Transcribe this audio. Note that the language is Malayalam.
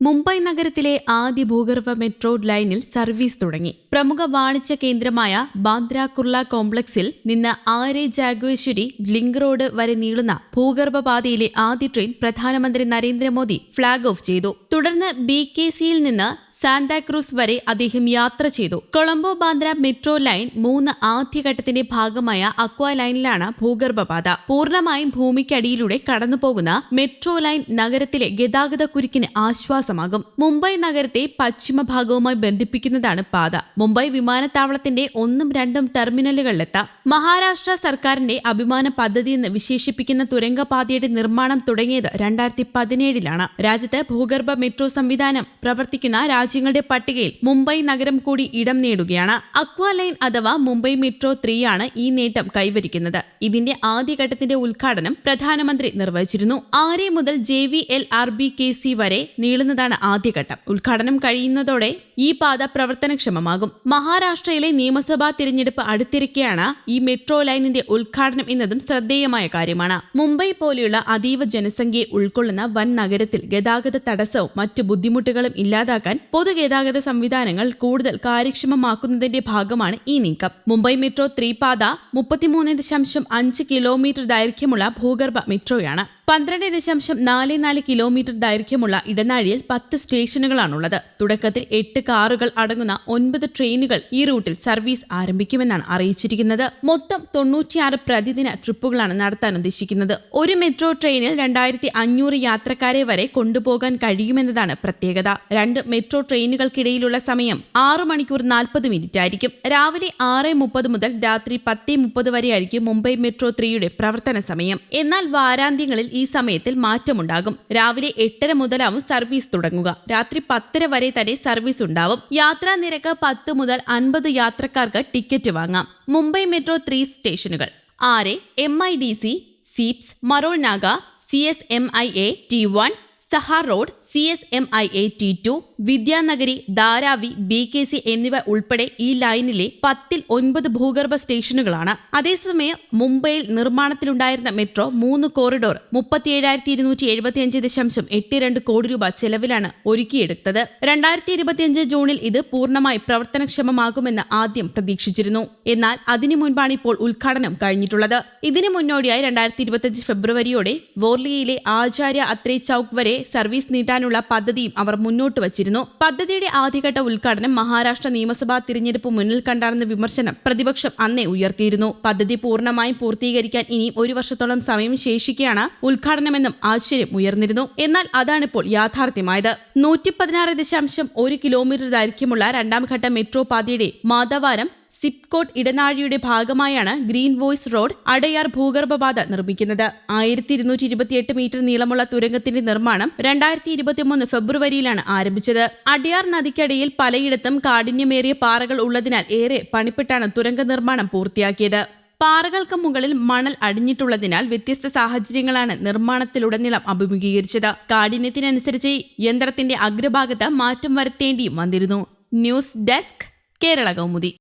മുംബൈ നഗരത്തിലെ ആദ്യ ഭൂഗർഭ മെട്രോ ലൈനിൽ സർവീസ് തുടങ്ങി. പ്രമുഖ വാണിജ്യ കേന്ദ്രമായ ബാന്ദ്ര കുർള കോംപ്ലക്സിൽ നിന്ന് ആരെ ജാഗേശ്വരി ലിങ്ക് റോഡ് വരെ നീളുന്ന ഭൂഗർഭ പാതയിലെ ആദ്യ ട്രെയിൻ പ്രധാനമന്ത്രി നരേന്ദ്രമോദി ഫ്ളാഗ് ഓഫ് ചെയ്തു. തുടർന്ന് ബി കെ സിയിൽ നിന്ന് സാന്താക്രൂസ് വരെ അദ്ദേഹം യാത്ര ചെയ്തു. കൊളംബോ ബാന്ദ്ര മെട്രോ ലൈൻ മൂന്ന് ആദ്യഘട്ടത്തിന്റെ ഭാഗമായ അക്വ ലൈനിലാണ് ഭൂഗർഭപാത. പൂർണമായും ഭൂമിക്കടിയിലൂടെ കടന്നുപോകുന്ന മെട്രോ ലൈൻ നഗരത്തിലെ ഗതാഗത കുരുക്കിന് ആശ്വാസമാകും. മുംബൈ നഗരത്തെ പശ്ചിമ ഭാഗവുമായി ബന്ധിപ്പിക്കുന്നതാണ് പാത. മുംബൈ വിമാനത്താവളത്തിന്റെ ഒന്നും രണ്ടും ടെർമിനലുകളിലെത്താം. മഹാരാഷ്ട്ര സർക്കാരിന്റെ അഭിമാന പദ്ധതി എന്ന് വിശേഷിപ്പിക്കുന്ന തുരങ്കപാതയുടെ നിർമ്മാണം തുടങ്ങിയത് രണ്ടായിരത്തി പതിനേഴിലാണ്. രാജ്യത്ത് ഭൂഗർഭ മെട്രോ സംവിധാനം പ്രവർത്തിക്കുന്ന രാജ്യങ്ങളുടെ പട്ടികയിൽ മുംബൈ നഗരം കൂടി ഇടം നേടുകയാണ്. അക്വ ലൈൻ അഥവാ മുംബൈ മെട്രോ ത്രീ ആണ് ഈ നേട്ടം കൈവരിക്കുന്നത്. ഇതിന്റെ ആദ്യഘട്ടത്തിന്റെ ഉദ്ഘാടനം പ്രധാനമന്ത്രി നിർവഹിച്ചിരുന്നു. ആരെ മുതൽ J V L R B K C വരെ നീളുന്നതാണ് ആദ്യഘട്ടം. ഉദ്ഘാടനം കഴിയുന്നതോടെ ഈ പാത പ്രവർത്തനക്ഷമമാകും. മഹാരാഷ്ട്രയിലെ നിയമസഭാ തിരഞ്ഞെടുപ്പ് അടുത്തിരിക്കെയാണ് ഈ മെട്രോ ലൈനിന്റെ ഉദ്ഘാടനം എന്നതും ശ്രദ്ധേയമായ കാര്യമാണ്. മുംബൈ പോലെയുള്ള അതീവ ജനസംഖ്യയെ ഉൾക്കൊള്ളുന്ന വൻ നഗരത്തിൽ ഗതാഗത തടസ്സവും മറ്റ് ബുദ്ധിമുട്ടുകളും ഇല്ലാതാക്കാൻ പൊതുഗതാഗത സംവിധാനങ്ങൾ കൂടുതൽ കാര്യക്ഷമമാക്കുന്നതിന്റെ ഭാഗമാണ് ഈ നീക്കം. മുംബൈ മെട്രോ ത്രീപാത മുപ്പത്തിമൂന്ന് ദശാംശം അഞ്ച് കിലോമീറ്റർ ദൈർഘ്യമുള്ള ഭൂഗർഭ മെട്രോയാണ്. പന്ത്രണ്ട് ദശാംശം നാല് നാല് കിലോമീറ്റർ ദൈർഘ്യമുള്ള ഇടനാഴിയിൽ പത്ത് സ്റ്റേഷനുകളാണുള്ളത്. തുടക്കത്തിൽ എട്ട് കാറുകൾ അടങ്ങുന്ന ഒൻപത് ട്രെയിനുകൾ ഈ റൂട്ടിൽ സർവീസ് ആരംഭിക്കുമെന്നാണ് അറിയിച്ചിരിക്കുന്നത്. മൊത്തം തൊണ്ണൂറ്റിയാറ് പ്രതിദിന ട്രിപ്പുകളാണ് നടത്താൻ ഉദ്ദേശിക്കുന്നത്. ഒരു മെട്രോ ട്രെയിനിൽ രണ്ടായിരത്തി അഞ്ഞൂറ് യാത്രക്കാരെ വരെ കൊണ്ടുപോകാൻ കഴിയുമെന്നതാണ് പ്രത്യേകത. രണ്ട് മെട്രോ ട്രെയിനുകൾക്കിടയിലുള്ള സമയം ആറു മണിക്കൂർ നാൽപ്പത് മിനിറ്റ് ആയിരിക്കും രാവിലെ ആറ് മുപ്പത് മുതൽ രാത്രി പത്ത് മുപ്പത് വരെയായിരിക്കും മുംബൈ മെട്രോ ത്രീയുടെ പ്രവർത്തന സമയം. എന്നാൽ വാരാന്ത്യങ്ങളിൽ ഈ സമയത്തിൽ മാറ്റമുണ്ടാകും. രാവിലെ എട്ടര മുതലാവും സർവീസ് തുടങ്ങുക. രാത്രി പത്തര വരെ തന്നെ സർവീസ് ഉണ്ടാവും. യാത്രാ നിരക്ക് പത്ത് മുതൽ അൻപത് യാത്രക്കാർക്ക് ടിക്കറ്റ് വാങ്ങാം. മുംബൈ മെട്രോ ത്രീ സ്റ്റേഷനുകൾ. Aarey? M I D C SEEPZ Marol Naka C S M I A T one Sahar road C S M I A T two Vidyanagari Dharavi B K C എന്നിവ ഉൾപ്പെടെ ഈ ലൈനിലെ പത്തിൽ ഒൻപത് ഭൂഗർഭ സ്റ്റേഷനുകളാണ്. അതേസമയം മുംബൈയിൽ നിർമ്മാണത്തിലുണ്ടായിരുന്ന മെട്രോ മൂന്ന് കോറിഡോർ മുപ്പത്തിയേഴായിരത്തി ഇരുന്നൂറ്റി എഴുപത്തിയഞ്ച് ദശാംശം എട്ട് രണ്ട് കോടി രൂപ ചെലവിലാണ് ഒരുക്കിയെടുത്തത്. രണ്ടായിരത്തി ഇരുപത്തിയഞ്ച് ജൂണിൽ ഇത് പൂർണമായി പ്രവർത്തനക്ഷമമാകുമെന്ന് ആദ്യം പ്രതീക്ഷിച്ചിരുന്നു. എന്നാൽ അതിനു മുൻപാണ് ഇപ്പോൾ ഉദ്ഘാടനം കഴിഞ്ഞിട്ടുള്ളത്. ഇതിനു മുന്നോടിയായി രണ്ടായിരത്തി ഇരുപത്തിയഞ്ച് ഫെബ്രുവരിയോടെ വോർലിയയിലെ ആചാര്യ അത്രേ ചൌക്ക് വരെ സർവീസ് നീട്ടാനുള്ള പദ്ധതിയും അവർ മുന്നോട്ട് വച്ചിരുന്നു. പദ്ധതിയുടെ ആദ്യഘട്ട ഉദ്ഘാടനം മഹാരാഷ്ട്ര നിയമസഭാ തിരഞ്ഞെടുപ്പ് മുന്നിൽ കണ്ടാണെന്ന വിമർശനം പ്രതിപക്ഷം അന്നേ ഉയർത്തിയിരുന്നു. പദ്ധതി പൂർണമായും പൂർത്തീകരിക്കാൻ ഇനിയും ഒരു വർഷത്തോളം സമയം ശേഷിക്കെയാണ് ഉദ്ഘാടനമെന്നും ആശ്ചര്യം ഉയർന്നിരുന്നു. എന്നാൽ അതാണിപ്പോൾ യാഥാർത്ഥ്യമായത്. നൂറ്റി പതിനാറ് ദശാംശം ഒരു കിലോമീറ്റർ ദൈർഘ്യമുള്ള രണ്ടാം ഘട്ട മെട്രോ പാതയുടെ മാതവാരം സിപ്കോട്ട് ഇടനാഴിയുടെ ഭാഗമായാണ് ഗ്രീൻ വോയ്സ് റോഡ് അടയാർ ഭൂഗർഭപാത നിർമ്മിക്കുന്നത്. ആയിരത്തി ഇരുന്നൂറ്റി ഇരുപത്തിയെട്ട് മീറ്റർ നീളമുള്ള തുരങ്കത്തിന്റെ നിർമ്മാണം രണ്ടായിരത്തി ഇരുപത്തിമൂന്ന് ഫെബ്രുവരിയിലാണ് ആരംഭിച്ചത്. അടയാർ നദിക്കടിയിൽ പലയിടത്തും കാഠിന്യമേറിയ പാറകൾ ഉള്ളതിനാൽ ഏറെ പണിപ്പെട്ടാണ് തുരങ്ക നിർമ്മാണം പൂർത്തിയാക്കിയത്. പാറകൾക്ക് മുകളിൽ മണൽ അടിഞ്ഞിട്ടുള്ളതിനാൽ വ്യത്യസ്ത സാഹചര്യങ്ങളാണ് നിർമ്മാണത്തിലുടനീളം അഭിമുഖീകരിച്ചത്. കാഠിന്യത്തിനനുസരിച്ച് യന്ത്രത്തിന്റെ അഗ്രഭാഗത്ത് മാറ്റം വരുത്തേണ്ടിയും വന്നിരുന്നു. News desk Kerala Kaumudi.